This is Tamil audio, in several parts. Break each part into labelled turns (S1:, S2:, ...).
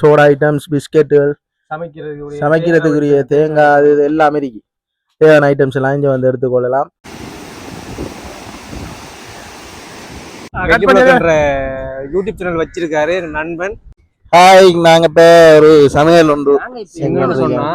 S1: சோடா ஐட்டம்ஸ் பிஸ்கெட்டுகள்
S2: சமைக்கிறதுக்கு
S1: சமைக்கிறதுக்குரிய தேங்காய் அது இது எல்லாமே இருக்கு. தேவையான ஐட்டம்ஸ் எல்லாம் இங்கே வந்து எடுத்துக்கொள்ளலாம்
S2: யூடியூப் சேனல் வச்சிருக்காரு நண்பன்.
S1: ஹாய் நாங்க இப்போ ஒரு சமையல் ஒன்று
S2: என்னன்னு சொன்னா.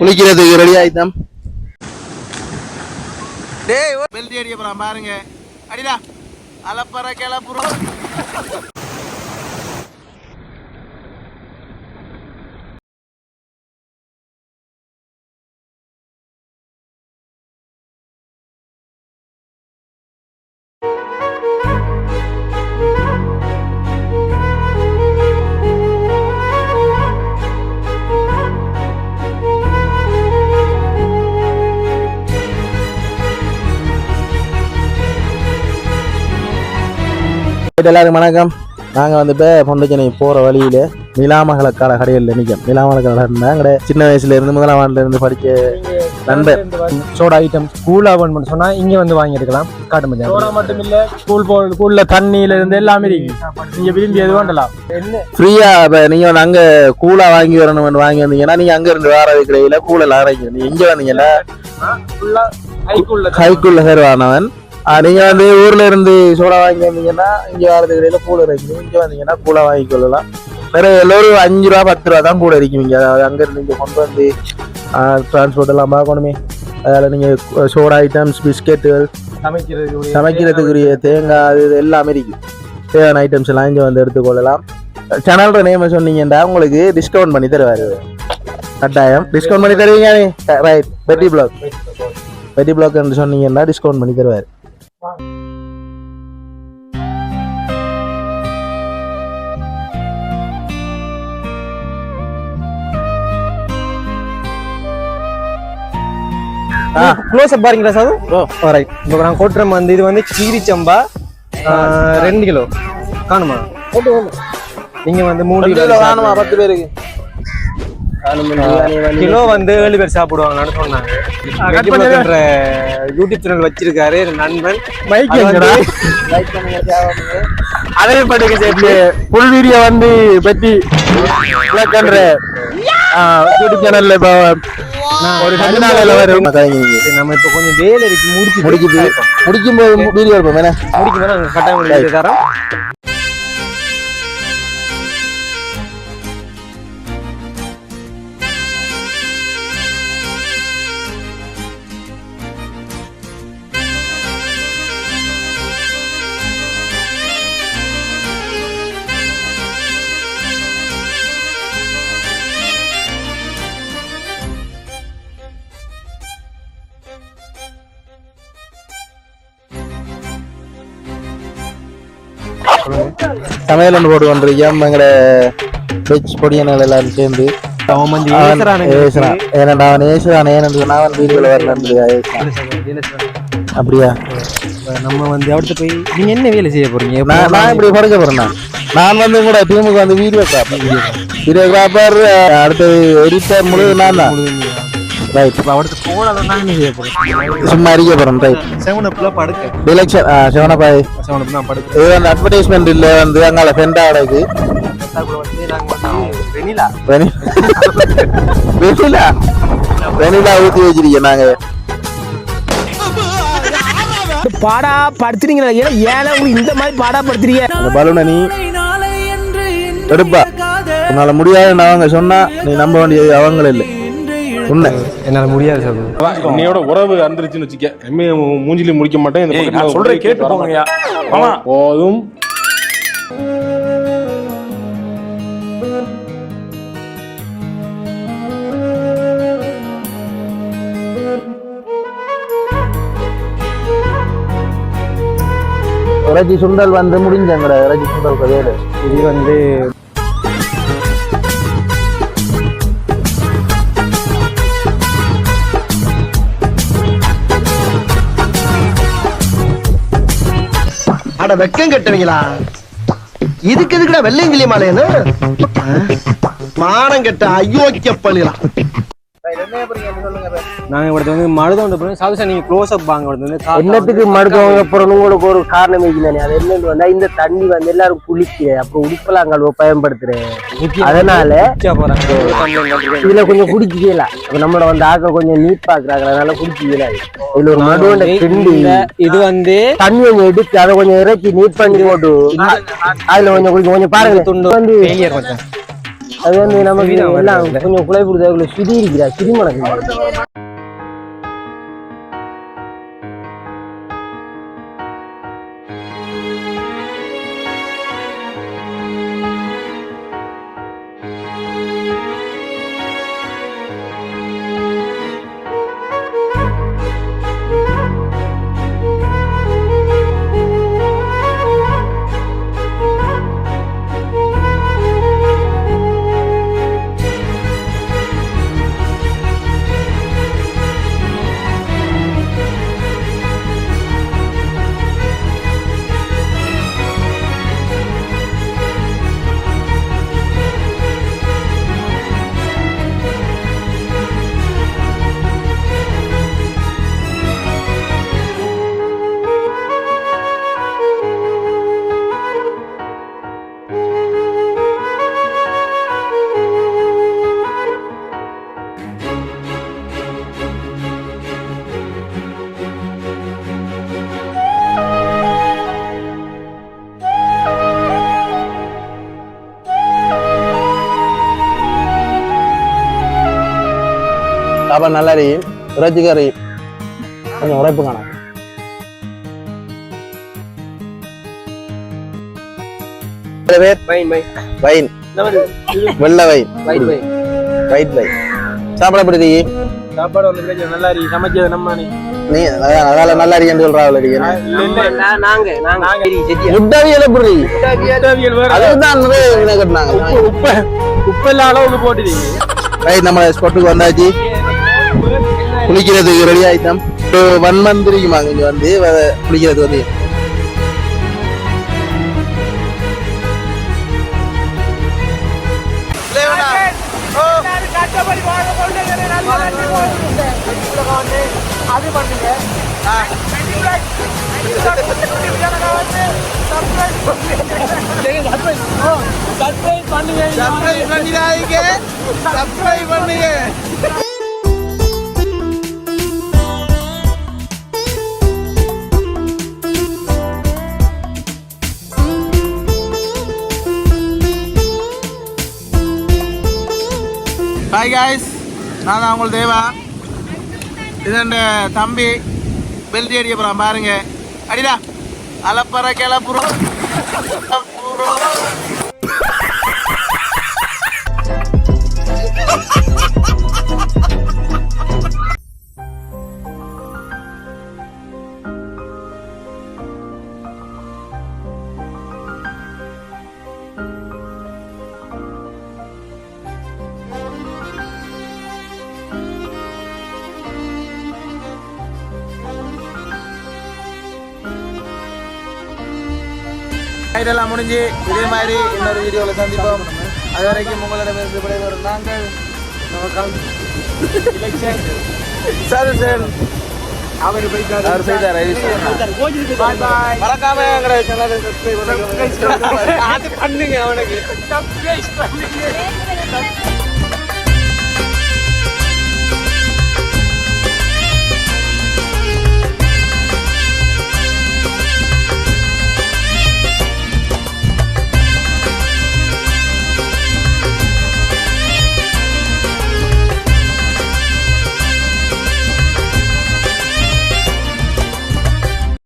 S1: குளிக்கிறது ரெடி ஆயிட்டோம். டேய் பெல்ட் அடிக்க போறான் பாருங்க. அடிடா அலப்பற கிளப்புறோம். எல்லாருக்கும் வணக்கம். நாங்கள் வந்து இப்போ பொண்டச்சனை போகிற வழியில் நிலாமகளக்கால கடையில் நிற்கும் நிலாமகளக்கால எங்கட சின்ன வயசுல இருந்து முதலாம் ஆண்டுல இருந்து படிக்க நண்பர்.
S2: சோடா ஐட்டம் ஸ்கூல் ஆகணும்னு சொன்னா இங்க வந்து வாங்கி எடுக்கலாம் காட்டு மதியம் சோடா மட்டும் இல்ல ஸ்கூல் போ ஸ்கூல்ல தண்ணியில இருந்து எல்லாமே இருக்கு. நீங்க விரும்பி எது வேண்டலாம்
S1: ஃப்ரீயாக இப்போ நீங்கள் வந்து அங்கே கூலாக வாங்கி வரணும்னு வாங்கி வந்தீங்கன்னா நீங்கள் அங்கேருந்து வாரது கிடையில கூலில் அரைக்கும் நீங்கள் இங்கே வந்தீங்கன்னா
S2: ஃபுல்லா ஹைக்குள்ள
S1: கைக்குள்ள சேருவானவன் நீங்க வந்து ஊர்ல இருந்து சோடா வாங்கி வந்தீங்கன்னா இங்க வரது கிடையில கூல இருக்கும் இங்க வந்தீங்கன்னா கூலா வாங்கி கொள்ளலாம். வேற எல்லோரும் அஞ்சு ரூபா பத்து ரூபா தான் கூட இருக்கும் இங்க அதாவது அங்க இருந்து இங்க கொண்டு வந்து டிரான்ஸ்போர்ட் எல்லாம் பார்க்கணுமே. அதில் நீங்க சோடா ஐட்டம்ஸ் பிஸ்கெட்டுகள்
S2: சமைக்கிறதுக்கு
S1: சமைக்கிறதுக்குரிய தேங்காய் அது இது எல்லாமே இருக்கு. தேவையான ஐட்டம்ஸ் எல்லாம் இங்க வந்து எடுத்துக்கொள்ளலாம் சேனலோட நேம் சொன்னீங்கன்னா உங்களுக்கு டிஸ்கவுண்ட் பண்ணி தருவாரு. கட்டாயம். டிஸ்கவுண்ட் பண்ணி தருவீங்க? ரைட் பெட்டி பிளாக் பெட்டி பிளாக் சொன்னீங்கன்னா டிஸ்கவுண்ட் பண்ணி தருவார்.
S2: க்ளோஸ் அப் பாருங்களா சார். ஓ ரைட் இப்போ நான் கொட்டுறோம் வந்து இது வந்து கீரி சம்பா ரெண்டு கிலோ. காணுமா? நீங்க வந்து மூணு கிலோ
S1: வேணுமா பத்து பேருக்கு.
S2: கிலோ வந்து ஏழு பேர் சாப்பிடுவாங்கன்னு சொன்னாங்க. யூடியூப் சேனல் வச்சிருக்காரு நண்பன்.
S1: மைக்
S2: அது பாட்டுக்கு சேர்த்து.
S1: ஃபுல் வீடியோ வந்து பத்தி விளக்கன்ற யூடியூப் சேனல்ல இப்போ ஒரு ரெண்டு நாளையில வரும் கதைங்க
S2: சரி, நம்ம இப்போ கொஞ்சம் வேலை இருக்கு முடிச்சு
S1: முடிக்குது முடிக்கும் போது வீடியோ இருப்போம்
S2: முடிக்கும் போது கட்டாயம் தரோம்.
S1: சமையல் ஒன்று கொண்டிருக்கோம் எங்களோட வெஜ் பொடியனால் எல்லாரும் சேர்ந்து.
S2: அவன் வந்து.
S1: ஏசுறான். ஏனண்டா அவன் ஏசுறான் ஏனென்று சொன்னா அவன் வீடுகளை அப்படியா?
S2: நம்ம வந்து அடுத்து போய் நீங்க என்ன வேலை செய்ய போறீங்க?
S1: நான் நான் இப்படி குறைக்க போறேன் நான். வந்து கூட டீமுக்கு வந்து வீடியோ கிராப்பர் வீடியோகிராஃபர் அடுத்தது எடிட்டர் முழு நான் தான். சும்மா ரைட்
S2: படுக்க.
S1: டிலெக்ஷன்
S2: நான் படுக்க.
S1: இது வந்து அட்வர்டைஸ்மெண்ட் இல்ல வந்து அங்கால ஃபெண்டா அடக்கு
S2: அதுக்குள்ள வந்து நாங்க வந்து வெனிலா
S1: வெனிலா வெனிலா ஊத்தி வச்சிருக்கேன் நாங்க.
S3: பாடா படுத்துறீங்களா? ஏன்னா ஏன்னா உங்களுக்கு இந்த மாதிரி பாடா படுத்துறீங்க?
S1: அந்த பலூனை நீ எடுப்பா. உன்னால முடியாது அவங்க சொன்னா நீ நம்ப வேண்டியது அவங்கள இல்லை. உண்மை
S2: என்னால முடியாது சார்.
S4: என்னையோட உறவு அந்திருச்சுன்னு வச்சுக்க. எம்ஏ மூஞ்சிலி முடிக்க மாட்டேன்
S5: நான் சொல்றேன் கேட்டு போங்கய்யா.
S4: போதும்.
S1: இறைச்சி சுண்டல் வந்து முடிஞ்சங்கட. இறைச்சி சுண்டல் கதையில
S2: இது வந்து
S6: அட வெக்கம் கட்டுவீங்களா? இதுக்கு எதுக்குடா வெள்ளையங்கிலி மாலையன்னு மானம் கெட்ட அயோக்கிய பள்ளிலாம்.
S2: நாங்கள் இவ்வளவு வந்து மருதவண்டபுரம் சாவிசா நீங்கள் க்ளோஸ் அப் வாங்க வந்து
S5: என்னத்துக்கு மருதவண்டபுரம் உங்களுக்கு ஒரு காரணம் இருக்குதானே அது என்னன்னு வந்தா இந்த தண்ணி வந்து எல்லாரும் குளிக்கிற அப்புறம் உடுப்பலாங்கல்வை
S2: பயன்படுத்துகிறேன்
S5: அதனால இதுல கொஞ்சம் குடிக்கல நம்மள வந்து ஆக்க கொஞ்சம் நீட் பார்க்குறாங்க அதனால குடிக்கல இதில் ஒரு மருதவண்ட கிண்டி
S2: இது வந்து
S5: தண்ணி கொஞ்சம் எடுத்து அதை கொஞ்சம் இறக்கி நீட் பண்ணி போட்டு அதுல கொஞ்சம் கொஞ்சம் பாருங்க
S2: துண்டு
S5: வந்து அது வந்து நமக்கு எல்லாம். கொஞ்சம் குலைப்படுது அதுல சுதி இருக்கிறா சுதி மணக்கு
S1: சாப்பாடு நல்லா இருக்கு இறைச்சி கறி கொஞ்சம் உரைப்பு காணும் வைன் வெள்ளை வைன் வைட் வைன் சாப்பிட எப்படி
S3: சாப்பாடு வந்து பிரச்சனை நல்லா இருக்கு சமைச்சது நம்ம நீ
S1: நீ அதான் அதால நல்லா இருக்கேன்னு சொல்றாள்
S5: நாங்க.
S1: முட்டவியல் எப்படி
S3: வேற.
S1: அதுதான் நிறைய கட்டினாங்க.
S3: உப்பு உப்பு இல்லாத அளவுக்கு போட்டுட்டீங்க
S1: ரைட் நம்ம ஸ்பாட்டுக்கு வந்தாச்சு. குளிக்கிறதுக்கு ரெடி ஆயிட்டோம். இப்போ ஒன் மந்த் இருக்குமா இங்க வந்து வ- குளிக்கிறது வந்து? ஹாய் காய்ஸ் நான் தான் உங்களுக்கு தேவா. இது என் தம்பி பெல்ட் அடிக்க போகிறான் பாருங்க. அடிடா. அலப்பற கிளப்புறோம் இதெல்லாம் முடிஞ்சு இதே மாதிரி இன்னொரு வீடியோவில் சந்திப்போம். அது வரைக்கும் உங்களிடமிருந்து விடைபெறும் நாங்கள். சதுசன் அவர் போயிட்டார் அவர் போயிட்டார் மறக்காம எங்களை சேனலை சப்ஸ்கிரைப் பண்ணுங்க.
S2: அது பண்ணுங்க. அவனுக்கு